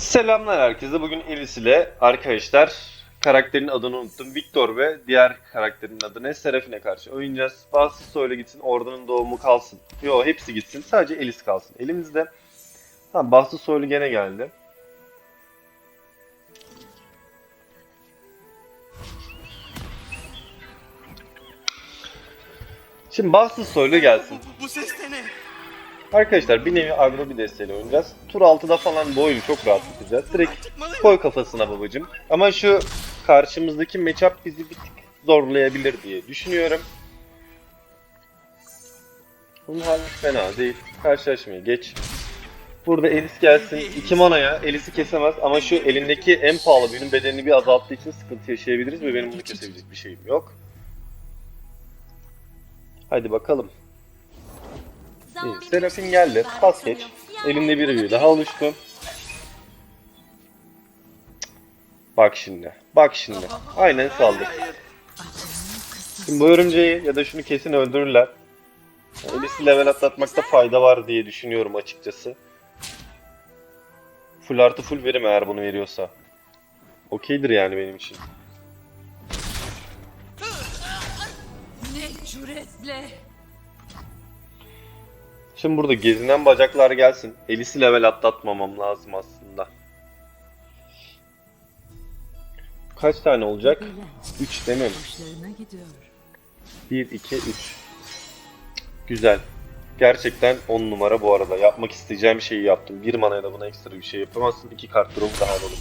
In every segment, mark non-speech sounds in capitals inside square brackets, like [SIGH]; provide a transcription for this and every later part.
Selamlar herkese. Bugün Elis ile arkadaşlar karakterin adını unuttum. Victor ve diğer karakterin adı ne? Serafine karşı oynayacağız. Bazı söyle gitsin, Ordunun doğumu kalsın. Yo hepsi gitsin. Sadece Elis kalsın. Elimizde. Tamam Bastı Soylu gene geldi. Şimdi Bastı Soylu gelsin. Bu, bu ses de ne? Arkadaşlar bir nevi agro bir desteğiyle oynayacağız. Tur 6'da falan bu oyunu çok rahat tutacağız. Direkt koy kafasına babacım. Ama şu karşımızdaki matchup bizi bir tık zorlayabilir diye düşünüyorum. Bunun hali fena değil. Karşılaşmayı geç. Burada Elis gelsin. 2 manaya Elis'i kesemez ama şu elindeki en pahalı büyünün bedenini bir azalttığı için sıkıntı yaşayabiliriz ve benim bunu kesebilecek bir şeyim yok. Hadi bakalım. İyi, Serafin geldi. Pas geç. Elinde bir büyü daha oluştu. Bak şimdi. Bak şimdi. Aynen saldır. Şimdi bu örümceği ya da şunu kesin öldürürler. Elis'i level atlatmakta fayda var diye düşünüyorum açıkçası. Full artı full verim eğer bunu veriyorsa. Okeydir yani benim için. Ne cüretle. Şimdi burada gezinen bacaklar gelsin. Elis'i level atlatmamam lazım aslında. Kaç tane olacak? 3 değil mi? Hoşlarına gidiyor. 1, 2, 3. Güzel. Gerçekten 10 numara bu arada. Yapmak isteyeceğim şeyi yaptım. 1 manaya da buna ekstra bir şey yapamazsın. 2 kart drop daha alalım.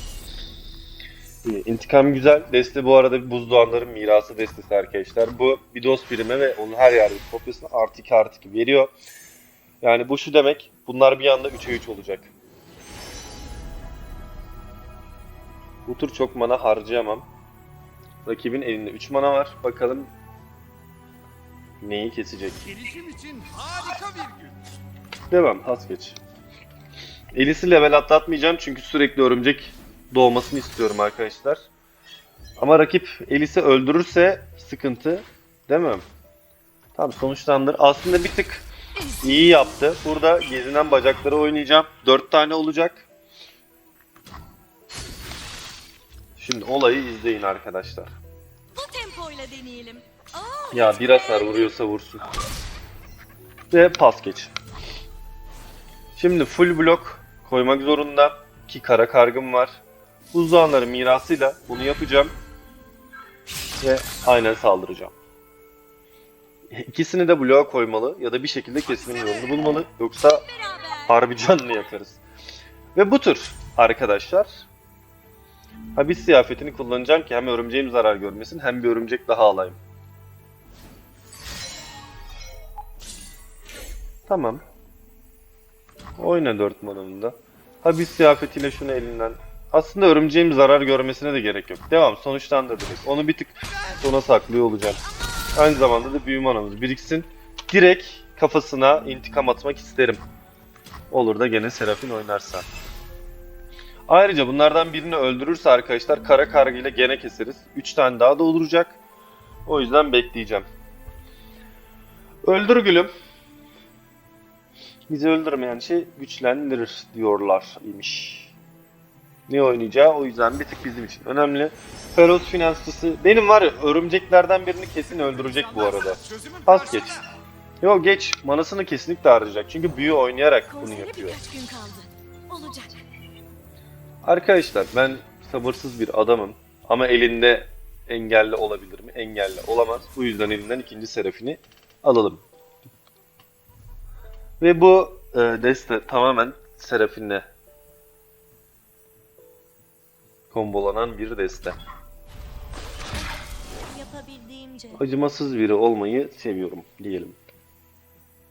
İyi, İntikam güzel. Deste bu arada bir buzdoğanların mirası destesi arkadaşlar. Bu bir dost birime ve onun her yerde kopyasını artı 2 artı 2 veriyor. Yani bu şu demek. Bunlar bir anda 3'e 3 olacak. Bu tur çok mana harcayamam. Rakibin elinde 3 mana var. Bakalım neyi kesecek. Gelişim için harika bir gün. Devam pas geç. Elis'i level atlatmayacağım çünkü sürekli örümcek doğmasını istiyorum arkadaşlar. Ama rakip Elis'i öldürürse sıkıntı değil mi? Tamam sonuçlandır. Aslında bir tık iyi yaptı. Burada gezinen bacakları oynayacağım. 4 tane olacak. Şimdi olayı izleyin arkadaşlar. Bu tempoyla deneyelim. Ya bir hasar vuruyorsa vursun. Ve pas geç. Şimdi full blok koymak zorunda. Ki kara kargım var. Buzdağları mirasıyla bunu yapacağım. Ve aynen saldıracağım. İkisini de bloğa koymalı ya da bir şekilde kesmenin yolunu bulmalı. Yoksa harbi canlı yakarız. Ve bu tür arkadaşlar habis ziyafetini kullanacağım ki hem örümceğim zarar görmesin hem bir örümcek daha alayım. Tamam. Oyna 4 manamında. Habis ziyafetiyle şunu elinden. Aslında örümceğim zarar görmesine de gerek yok. Devam sonuçlandırdık. Onu bir tık sona saklıyor olacağım. Aynı zamanda da büyü manamız biriksin. Direkt kafasına intikam atmak isterim. Olur da gene Serafin oynarsa. Ayrıca bunlardan birini öldürürse arkadaşlar kara kargı ile gene keseriz. 3 tane daha da olacak. O yüzden bekleyeceğim. Öldür gülüm. Bizi öldürmeyen şey güçlendirir diyorlar imiş. Ne oynayacağı o yüzden bir tık bizim için önemli. Feroz finansçısı benim var ya örümceklerden birini kesin öldürecek bu arada. Pas geç. Yo geç manasını kesinlikle harcayacak çünkü büyü oynayarak bunu yapıyor. Arkadaşlar ben sabırsız bir adamım ama elinde engelli olabilir mi? Engelli olamaz. Bu yüzden elinden ikinci serafini alalım. Ve bu e, deste tamamen serafinle kombolanan bir deste. Yapabildiğimce. Acımasız biri olmayı seviyorum diyelim.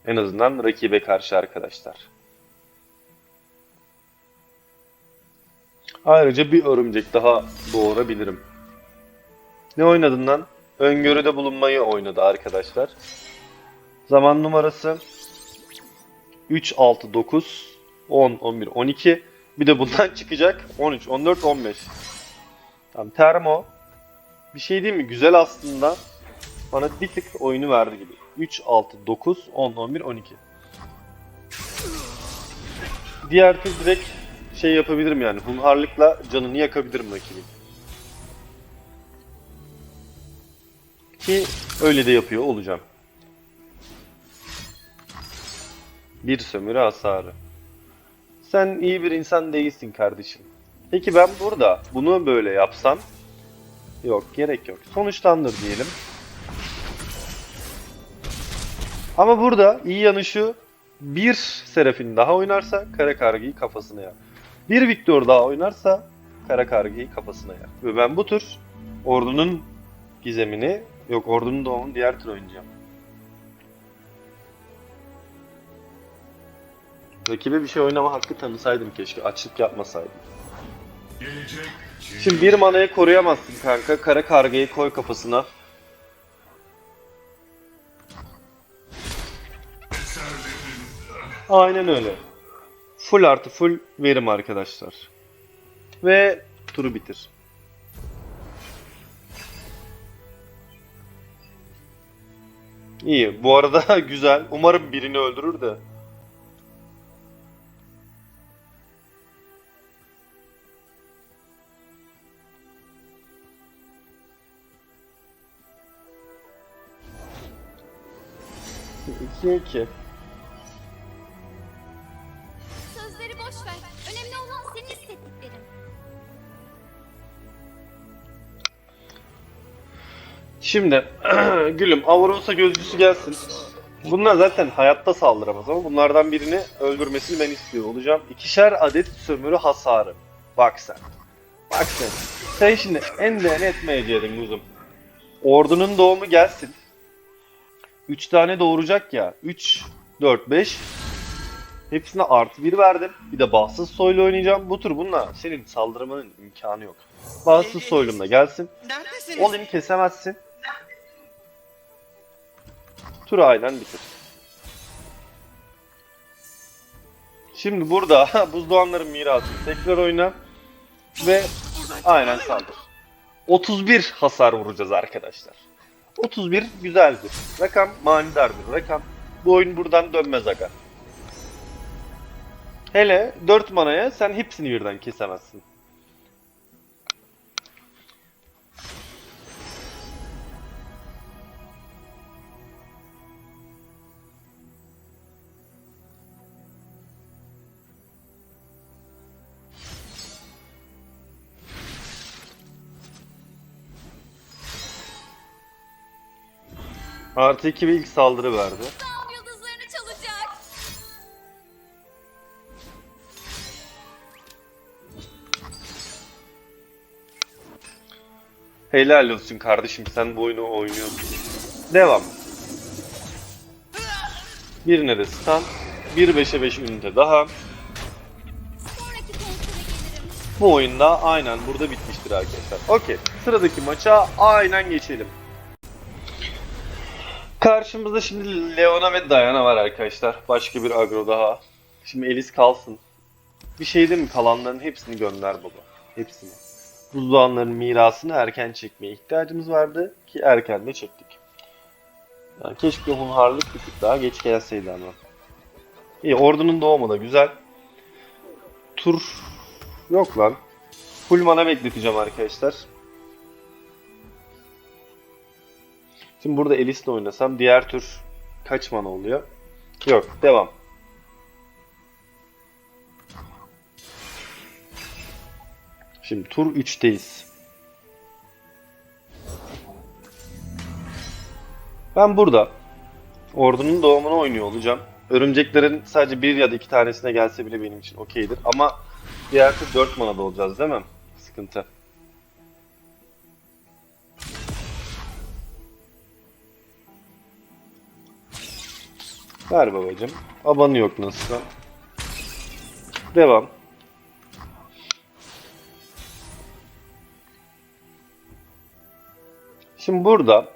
En azından rakibe karşı arkadaşlar. Ayrıca bir örümcek daha doğurabilirim. Ne oynadın lan? Öngörüde bulunmayı oynadı arkadaşlar. Zaman numarası 3, 6, 9, 10, 11, 12. Bir de bundan çıkacak 13, 14, 15. Tamam termo. Bir şey değil mi? Güzel aslında. Bana bir tık oyunu verdi gibi. 3, 6, 9, 10, 11, 12. Diğer tür direkt şey yapabilirim yani. Hunharlıkla canını yakabilirim rakibin. Ki öyle de yapıyor olacağım. Bir sömürü hasarı. Sen iyi bir insan değilsin kardeşim. Peki ben burada bunu böyle yapsam? Yok gerek yok. Sonuçlandır diyelim. Ama burada iyi yanı şu. Bir Serafin daha oynarsa kara kargayı kafasına yer. Bir Victor daha oynarsa kara kargayı kafasına yer. Ve ben bu tur ordunun gizemini yok ordunun doğumunu diğer tur oynayacağım. Rakibe bir şey oynama hakkı tanısaydım keşke. Açlık yapmasaydım. Şimdi bir manayı koruyamazsın kanka. Kara kargayı koy kafasına. Aynen öyle. Full artı full verim arkadaşlar. Ve turu bitir. İyi. Bu arada [LAUGHS] güzel. Umarım birini öldürür de. İki iki. Sözleri boş ver. Önemli olan senin hissettiklerin. Şimdi [CLEARS THROAT] gülüm Avros'a gözcüsü gelsin. Bunlar zaten hayatta saldıramaz ama bunlardan birini öldürmesini ben istiyor olacağım. İkişer adet sömürü hasarı. Bak sen. Bak sen. Sen şimdi en değerli etmeyeceydin kuzum. Ordunun doğumu gelsin. 3 tane doğuracak ya. 3, 4, 5. Hepsine artı 1 verdim. Bir de bağımsız soylu oynayacağım. Bu tur bununla senin saldırmanın imkanı yok. Bağımsız soylumla gelsin. Neredesiniz? Olin'i kesemezsin. Tur aynen bitir. Şimdi burada [LAUGHS] buzdoğanların mirası tekrar oyna ve aynen saldır. 31 hasar vuracağız arkadaşlar. 31 güzeldir. Rakam manidar bir rakam. Bu oyun buradan dönmez aga. Hele 4 manaya sen hepsini birden kesemezsin. Artı 2 bir ilk saldırı verdi. Yıldızlarını çalacak. Helal olsun kardeşim sen bu oyunu oynuyorsun. Devam. Birine de stun. 1 5'e 5 ünite daha. Sonraki konsere gelirim. Bu oyunda aynen burada bitmiştir arkadaşlar. Okey. Sıradaki maça aynen geçelim. Karşımızda şimdi Leona ve Diana var arkadaşlar. Başka bir agro daha. Şimdi Elis kalsın. Bir şey değil mi? Kalanların hepsini gönder baba. Hepsini. Buzdoğanların mirasını erken çekmeye ihtiyacımız vardı ki erken de çektik. Yani keşke hunharlık bir tık daha geç gelseydi ama. İyi ordunun doğumu da güzel. Tur yok lan. Full bekleteceğim arkadaşlar. Şimdi burada Elis'le oynasam diğer tür kaç mana oluyor? Yok, devam. Şimdi tur 3'teyiz. Ben burada ordunun doğumunu oynuyor olacağım. Örümceklerin sadece bir ya da iki tanesine gelse bile benim için okeydir. Ama diğer tür 4 manada olacağız değil mi? Sıkıntı. Ver babacım. Abanı yok nasılsa. Devam. Şimdi burada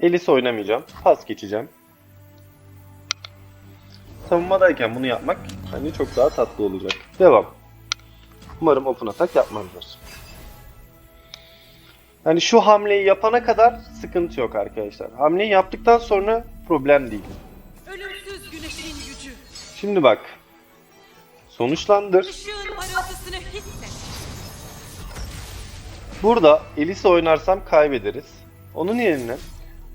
Elis oynamayacağım. Pas geçeceğim. Savunmadayken bunu yapmak bence çok daha tatlı olacak. Devam. Umarım open atak yapmazlar. Yani şu hamleyi yapana kadar sıkıntı yok arkadaşlar. Hamleyi yaptıktan sonra problem değil. Ölümsüz güneşin gücü. Şimdi bak. Sonuçlandır. Işığın parıltısını hisset. Burada Elise oynarsam kaybederiz. Onun yerine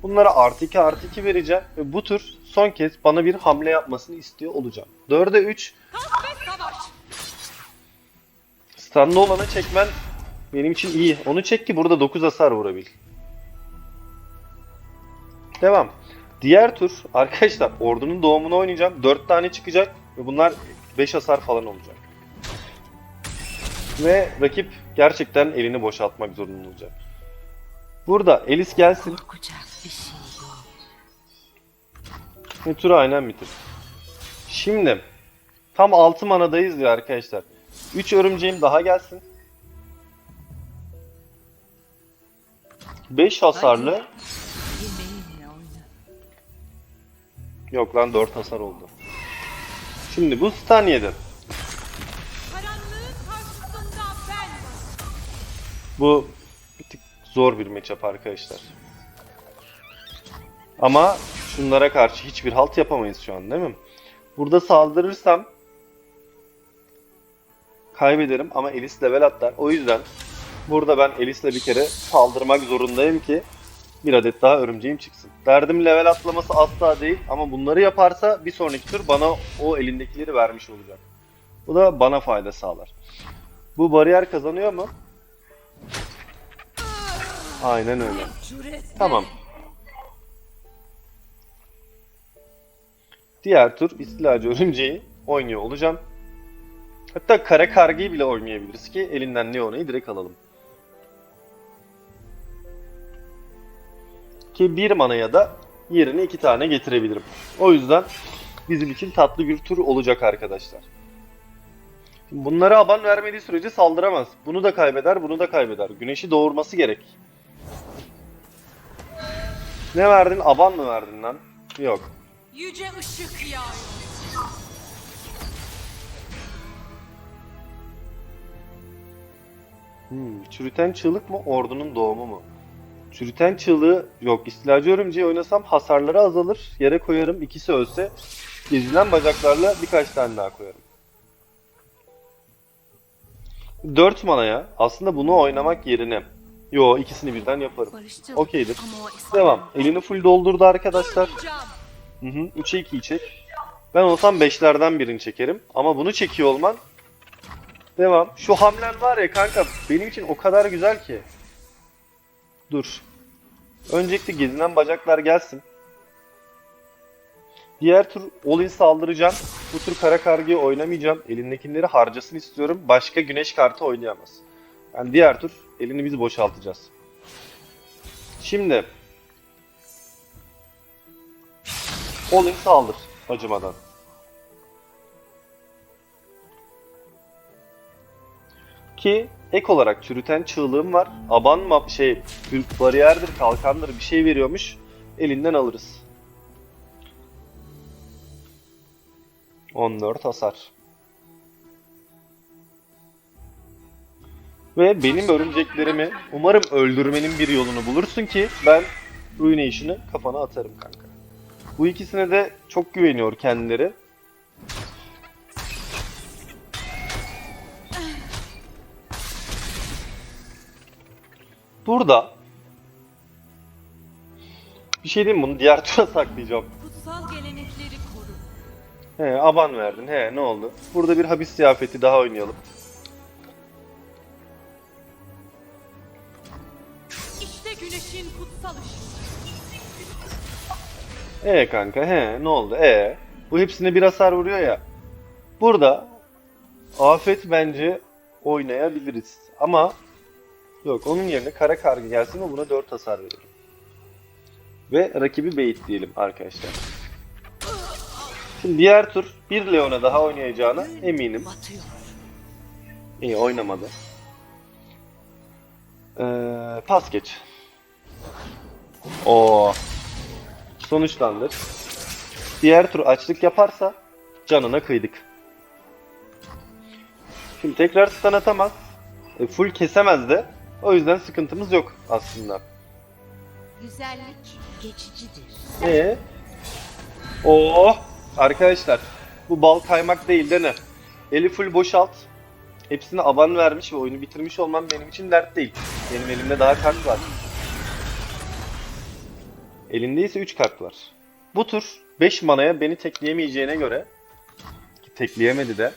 bunlara artı 2 artı 2 vereceğim ve bu tur son kez bana bir hamle yapmasını istiyor olacağım. 4'e 3 Kalk ve savaş. Standa olanı çekmen benim için iyi. Onu çek ki burada 9 hasar vurabil. Devam. Diğer tur arkadaşlar ordunun doğumunu oynayacağım. 4 tane çıkacak ve bunlar 5 hasar falan olacak. Ve rakip gerçekten elini boşaltmak zorunda olacak. Burada Elis gelsin şey ve turu aynen bitir. Şimdi tam 6 manadayız ya arkadaşlar. 3 örümceğim daha gelsin. 5 hasarlı. Yok lan 4 hasar oldu. Şimdi bu stun yedi. Karanlığın karşısında ben. Bu bir tık zor bir matchup arkadaşlar. Ama şunlara karşı hiçbir halt yapamayız şu an değil mi? Burada saldırırsam kaybederim ama Elis level atlar. O yüzden burada ben Elis'le bir kere saldırmak zorundayım ki bir adet daha örümceğim çıksın. Derdim level atlaması asla değil ama bunları yaparsa bir sonraki tur bana o elindekileri vermiş olacak. Bu da bana fayda sağlar. Bu bariyer kazanıyor mu? Aynen öyle. Tamam. Diğer tur istilacı örümceği oynuyor olacağım. Hatta kara kargayı bile oynayabiliriz ki elinden Leona'yı direkt alalım. Ki bir manaya da yerine iki tane getirebilirim. O yüzden bizim için tatlı bir tur olacak arkadaşlar. Bunlara aban vermediği sürece saldıramaz. Bunu da kaybeder, bunu da kaybeder. Güneşi doğurması gerek. Ne verdin? Aban mı verdin lan? Yok. Yüce ışık yağıyor. Hmm, çürüten çığlık mı? Ordunun doğumu mu? Çürüten çığlığı yok. İstilacı örümceği oynasam hasarları azalır. Yere koyarım. İkisi ölse gezilen bacaklarla birkaç tane daha koyarım. 4 manaya aslında bunu oynamak yerine Yo ikisini birden yaparım. Okeydir. Devam. Elini full doldurdu arkadaşlar. Hı hı. 3'e 2'yi çek. Ben olsam 5'lerden birini çekerim. Ama bunu çekiyor olman. Devam. Şu hamlen var ya kanka benim için o kadar güzel ki. Dur. Öncelikle gezinen bacaklar gelsin. Diğer tur all-in saldıracağım. Bu tur kara kargayı oynamayacağım. Elindekileri harcasın istiyorum. Başka güneş kartı oynayamaz. Yani diğer tur elini biz boşaltacağız. Şimdi all-in saldır acımadan. Ki ek olarak çürüten çığlığım var. Aban ma- şey bariyerdir, kalkandır bir şey veriyormuş. Elinden alırız. 14 hasar. Ve benim örümceklerimi umarım öldürmenin bir yolunu bulursun ki ben Ruination'ı kafana atarım kanka. Bu ikisine de çok güveniyor kendileri. Burada bir şey diyeyim bunu diğer [LAUGHS] tura saklayacağım. Kutsal gelenekleri koru. He aban verdin. He ne oldu? Burada bir habis ziyafeti daha oynayalım. İşte güneşin kutsal ışığı. E kanka he ne oldu? E bu hepsine bir hasar vuruyor ya. Burada afet bence oynayabiliriz. Ama yok onun yerine kara kargı gelsin ve buna 4 hasar verelim. Ve rakibi bait diyelim arkadaşlar. Şimdi diğer tur bir Leon'a daha oynayacağına eminim. İyi oynamadı. Ee, pas geç. O sonuçlandır. Diğer tur açlık yaparsa canına kıydık. Şimdi tekrar stun atamaz. E, full kesemez de. O yüzden sıkıntımız yok aslında. Güzellik geçicidir. Ee? Oo arkadaşlar bu bal kaymak değil de ne? Eli full boşalt. Hepsine aban vermiş ve oyunu bitirmiş olmam benim için dert değil. Benim elimde daha kart var. Elinde ise 3 kart var. Bu tur 5 manaya beni tekleyemeyeceğine göre ki tekleyemedi de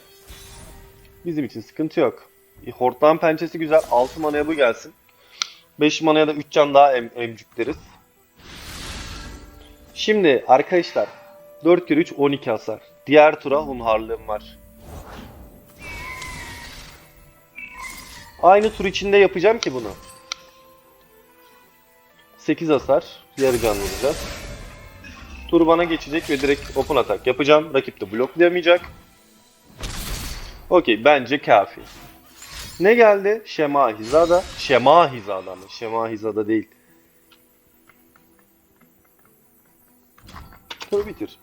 bizim için sıkıntı yok. E, Hortlan pençesi güzel. 6 manaya bu gelsin. 5 manaya da 3 can daha em emcükleriz. Şimdi arkadaşlar 4 kere 3 12 hasar. Diğer tura hunharlığım var. Aynı tur içinde yapacağım ki bunu. 8 hasar. Yarı can vuracağız. Tur bana geçecek ve direkt open atak yapacağım. Rakip de bloklayamayacak. Okey bence kafi. Ne geldi? Şema hizada. Şema hizada mı? Şema hizada değil. Tur bitir.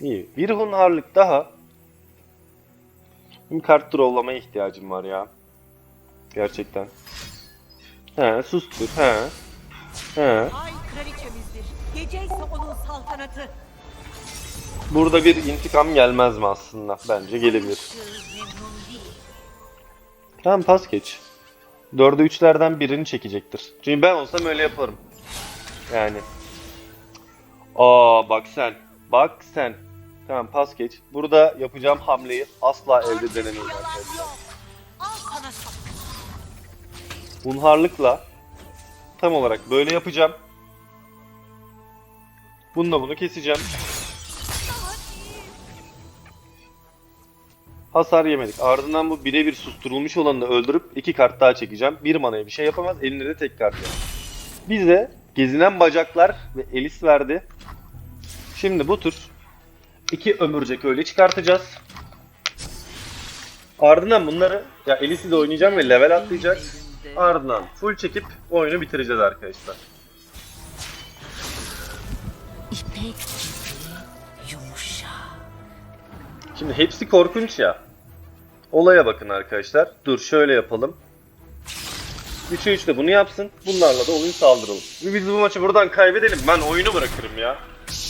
İyi. Bir hunharlık daha. Bir kart drawlamaya ihtiyacım var ya. Gerçekten. He sustur. He. He. Ay kraliçemizdir. Gece ise onun saltanatı. Burada bir intikam gelmez mi aslında? Bence gelebilir. Tamam pas geç. Dörde üçlerden birini çekecektir. Çünkü ben olsam öyle yaparım. Yani. Aa bak sen. Bak sen. Tamam pas geç. Burada yapacağım hamleyi asla evde denemeyin Yalan arkadaşlar. Hunharlıkla tam olarak böyle yapacağım. Bununla bunu keseceğim. Hasar yemedik. Ardından bu birebir susturulmuş olanını öldürüp iki kart daha çekeceğim. Bir manaya bir şey yapamaz. Elinde de tek kart var. Bize gezinen bacaklar ve elis verdi. Şimdi bu tur iki ömürcek öyle çıkartacağız. Ardından bunları ya Elis'i de oynayacağım ve level atlayacak. Ardından full çekip oyunu bitireceğiz arkadaşlar. Şimdi hepsi korkunç ya. Olaya bakın arkadaşlar. Dur şöyle yapalım. 3'e 3 de bunu yapsın. Bunlarla da oyun saldıralım. Biz bu maçı buradan kaybedelim. Ben oyunu bırakırım ya.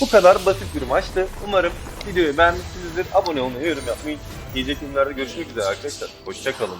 Bu kadar basit bir maçtı. Umarım videoyu beğenmişsinizdir. Abone olmayı, yorum yapmayı. Gelecek günlerde görüşmek üzere arkadaşlar. Hoşçakalın.